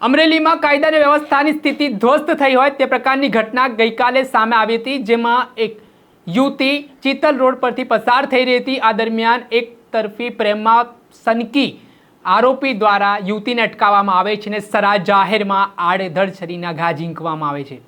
અમરેલીમાં કાયદા અને વ્યવસ્થાની સ્થિતિ ધ્વસ્ત થઈ હોય તે પ્રકારની ઘટના ગઈકાલે સામે આવી હતી, જેમાં એક યુવતી ચિતલ રોડ પરથી પસાર થઈ રહી હતી. આ દરમિયાન એક તરફી પ્રેમમાં સનકી આરોપી દ્વારા યુવતીને અટકાવવામાં આવે છે અને સરા જાહેરમાં આડેધડ છરીના ઘા ઝીંકવામાં આવે છે.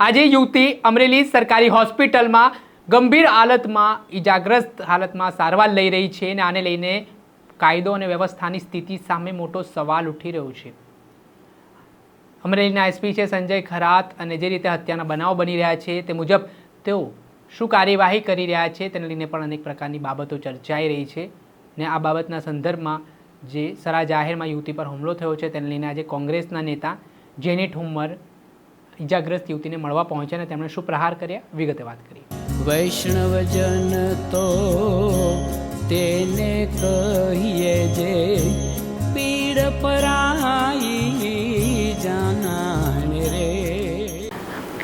આજે યુવતી અમરેલી સરકારી હોસ્પિટલમાં ગંભીર હાલતમાં ઇજાગ્રસ્ત હાલતમાં સારવાર લઈ રહી છે અને આને લઈને કાયદો અને વ્યવસ્થાની સ્થિતિ સામે મોટો સવાલ ઉઠી રહ્યો છે. અમરેલીના એસપી છે સંજય ખરાત અને જે રીતે હત્યાના બનાવ બની રહ્યા છે તે મુજબ તેઓ શું કાર્યવાહી કરી રહ્યા છે તેને લઈને પણ અનેક પ્રકારની બાબતો ચર્ચાઈ રહી છે ને આ બાબતના સંદર્ભમાં જે સરા જાહેરમાં યુવતી પર હુમલો થયો છે, તેને લઈને આજે કોંગ્રેસના નેતા જેનેટ હુમર ઇજાગ્રસ્ત યુવતીને મળવા પહોંચ્યા અને તેમણે શું પ્રહાર કર્યા. વિગતે વાત કરી વૈષ્ણવજન તો તેને કહીએ જે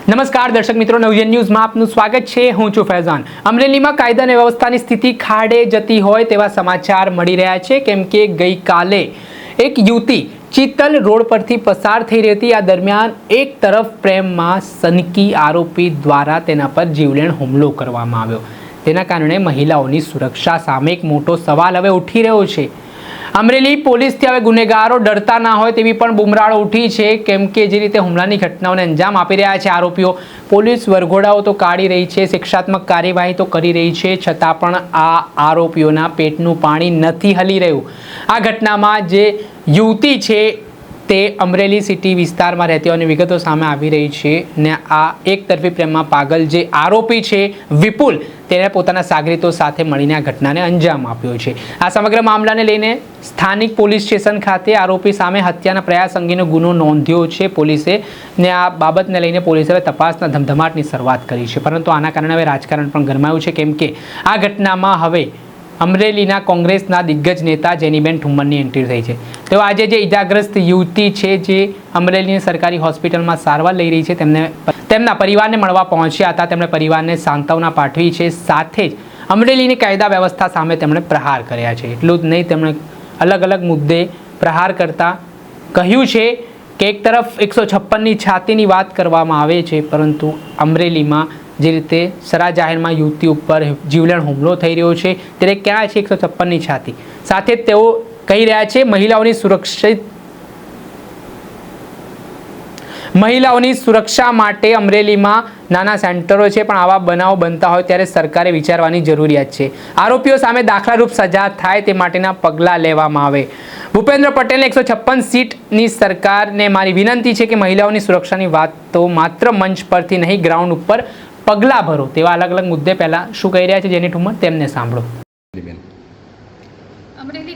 નમસ્કાર, દર્શક મિત્રો. નવજન ન્યૂઝમાં આપનું સ્વાગત છે. હું છું ફૈઝાન. અમરેલીમાં કાયદા અને વ્યવસ્થાની સ્થિતિ ખાડે જતી હોય તેવા સમાચાર મળી રહ્યા છે. કેમ કે ગઈકાલે એક યુવતી ચિત્તલ રોડ પરથી પસાર થઈ રહી હતી. આ દરમિયાન એક તરફ પ્રેમમાં સનકી આરોપી દ્વારા તેના પર જીવલેણ હુમલો કરવામાં આવ્યો. તેના કારણે મહિલાઓની સુરક્ષા સામે એક મોટો સવાલ હવે ઉઠી રહ્યો છે. અમરેલી પોલીસથી હવે ગુનેગારો ડરતા ના હોય તેવી પણ બુમરાળ ઉઠી છે. કેમ કે જે રીતે હુમલાની ઘટનાઓને અંજામ આપી રહ્યા છે આરોપીઓ. પોલીસ વરઘોડાઓ તો કાઢી રહી છે, શિક્ષાત્મક કાર્યવાહી તો કરી રહી છે, છતાં પણ આ આરોપીઓના પેટનું પાણી નથી હલી રહ્યું. આ ઘટનામાં જે યુવતી છે તે અમરેલી સિટી વિસ્તારમાં રહેતી હોવાની વિગતો સામે આવી રહી છે ને આ એક તરફી પ્રેમમાં પાગલ જે આરોપી છે વિપુલ તેણે પોતાના સાગરીતો સાથે મળીને આ ઘટનાને અંજામ આપ્યો છે. આ સમગ્ર મામલાને લઈને સ્થાનિક પોલીસ સ્ટેશન ખાતે આરોપી સામે હત્યાના પ્રયાસ અંગેનો ગુનો નોંધ્યો છે. પોલીસે ને આ બાબતને લઈને પોલીસે હવે તપાસના ધમધમાટની શરૂઆત કરી છે. પરંતુ આના કારણે હવે રાજકારણ પણ ગરમાયું છે. કેમ કે આ ઘટનામાં હવે અમરેલીના કોંગ્રેસના દિગ્ગજ નેતા જેનીબેન ઠુમ્મરની એન્ટ્રી થઈ છે. તેઓ આજે જે ઇજાગ્રસ્ત યુવતી છે જે અમરેલીની સરકારી હોસ્પિટલમાં સારવાર લઈ રહી છે, તેમને તેમના પરિવારને મળવા પહોંચ્યા હતા. તેમણે પરિવારને સાંત્વના પાઠવી છે. સાથે જ અમરેલીની કાયદા વ્યવસ્થા સામે તેમણે પ્રહાર કર્યા છે. એટલું જ નહીં, તેમણે અલગ અલગ મુદ્દે પ્રહાર કરતા કહ્યું છે કે એક તરફ એકસો છપ્પનની છાતીની વાત કરવામાં આવે છે, પરંતુ અમરેલીમાં જે રીતે સરા જાહેરમાં યુવતી ઉપર જીવલેણ હુમલો થઈ રહ્યો છે. ત્યારે ક્યાં છે એકસો છપ્પનની છાતી? સાથે તેઓ કહી રહ્યા છે, મહિલાઓની સુરક્ષિત મહિલાઓની સુરક્ષા માટે અમરેલીમાં નાના સેન્ટરો છે, પણ આવા બનાવો બનતા હોય ત્યારે સરકારે વિચારવાની જરૂરિયાત છે. આરોપીઓ સામે દાખલારૂપ સજા થાય તે માટેના પગલાં લેવામાં આવે. ભૂપેન્દ્ર પટેલને એકસો છપ્પન સીટની સરકારને મારી વિનંતી છે કે મહિલાઓની સુરક્ષાની વાત તો માત્ર મંચ પરથી નહીં, ગ્રાઉન્ડ ઉપર પગલાં ભરો તેવા અલગ અલગ મુદ્દે પહેલાં શું કહી રહ્યા છે જેની ઠુમર તેમને સાંભળો.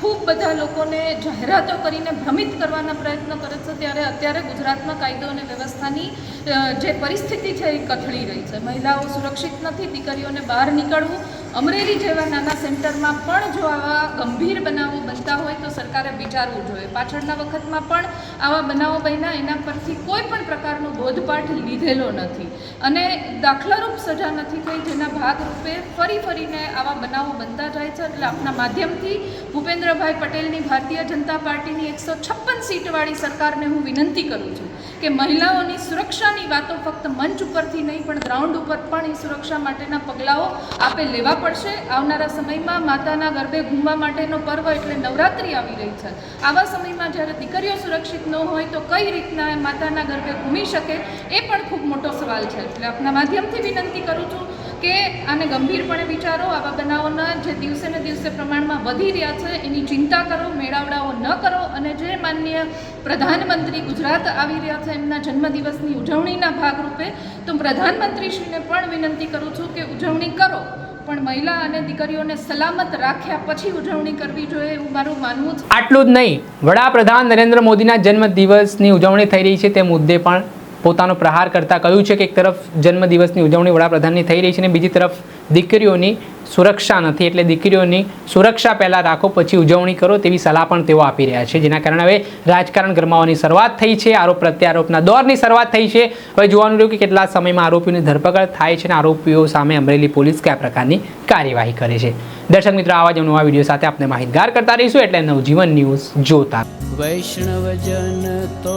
ખૂબ બધા લોકોને જાહેરાતો કરીને ભ્રમિત કરવાના પ્રયત્ન કરે છે, ત્યારે અત્યારે ગુજરાતમાં કાયદો અને વ્યવસ્થાની જે પરિસ્થિતિ છે એ કથળી રહી છે. મહિલાઓ સુરક્ષિત નથી, દીકરીઓને બહાર નીકળવું. અમરેલી જેવા નાના સેન્ટરમાં પણ જો આવા ગંભીર બનાવો બનતા હોય તો સરકારે વિચારવું જોઈએ. પાછળના વખતમાં પણ આવા બનાવો બન્યા, એના પરથી કોઈ પણ પ્રકારનો બોધપાઠ લીધેલો નથી. અને દાખલારૂપ સજા નથી થઈ, જેના ભાગરૂપે ફરી ફરીને આવા બનાવો બનતા જાય છે. એટલે આપના માધ્યમથી ભૂપેન્દ્રભાઈ પટેલની ભારતીય જનતા પાર્ટીની એકસો છપ્પન સીટવાળી સરકારને હું વિનંતી કરું છું કે મહિલાઓની સુરક્ષાની વાતો ફક્ત મંચ ઉપરથી નહીં, પણ ગ્રાઉન્ડ ઉપર પણ એ સુરક્ષા માટેના પગલાઓ આપે લેવા પડશે. આવનારા સમયમાં માતાના ગર્ભે ઘૂમવા માટેનો પર્વ એટલે નવરાત્રિ આવી રહી છે. આવા સમયમાં જ્યારે દીકરીઓ સુરક્ષિત ન હોય તો કઈ રીતના એ માતાના ગર્ભે ઘૂમી શકે એ પણ ખૂબ મોટો સવાલ છે. એટલે આપના માધ્યમથી વિનંતી કરું છું કે આને ગંભીરપણે વિચારો. આવા બનાવોના જે દિવસે ને દિવસે પ્રમાણમાં વધી રહ્યા છે, એની ચિંતા કરો, મેળાવડાઓ ન કરો અને જે માનનીય પ્રધાનમંત્રી ગુજરાત આવી રહ્યા છે, એમના જન્મદિવસની ઉજવણીના ભાગરૂપે, તો પ્રધાનમંત્રીશ્રીને પણ વિનંતી કરું છું કે ઉજવણી કરો. પણ મહિલા અને દીકરીઓને સલામત રાખ્યા પછી ઉજવણી કરવી જોઈએ એવું મારું માનવું છે. આટલું જ નહીં. વડાપ્રધાન નરેન્દ્ર મોદીના જન્મદિવસની ઉજવણી થઈ રહી છે તે મુદ્દે પણ પોતાનો પ્રહાર કરતા કહ્યું છે કે એક તરફ જન્મદિવસની ઉજવણી વડાપ્રધાનની થઈ રહી છે અને બીજી તરફ દીકરીઓની સુરક્ષા નથી એટલે દીકરીઓની સુરક્ષા પહેલાં રાખો, પછી ઉજવણી કરો તેવી સલાહ પણ તેઓ આપી રહ્યા છે. જેના કારણે હવે રાજકારણ ગરમાવાની શરૂઆત થઈ છે, આરોપ પ્રત્યારોપના દોરની શરૂઆત થઈ છે. હવે જોવાનું રહ્યું કે કેટલા સમયમાં આરોપીઓની ધરપકડ થાય છે અને આરોપીઓ સામે અમરેલી પોલીસ કયા પ્રકારની કાર્યવાહી કરે છે. દર્શક મિત્રો, આવા જ નવા વીડિયો સાથે આપણે માહિતગાર કરતા રહીશું. એટલે નવજીવન ન્યૂઝ જોતા વૈષ્ણવજન તો